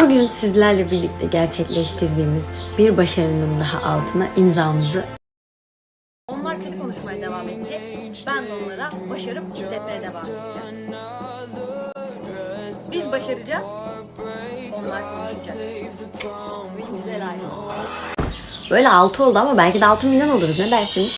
Bugün sizlerle birlikte gerçekleştirdiğimiz bir başarının daha altına imzamızı Onlar kötü konuşmaya devam edecek. Ben de onlara başarıp hissetmeye devam edeceğim. Biz başaracağız. Onlar konuşacak. Bir güzel ayrı. böyle 6 oldu ama belki de 6 milyon oluruz ne dersiniz?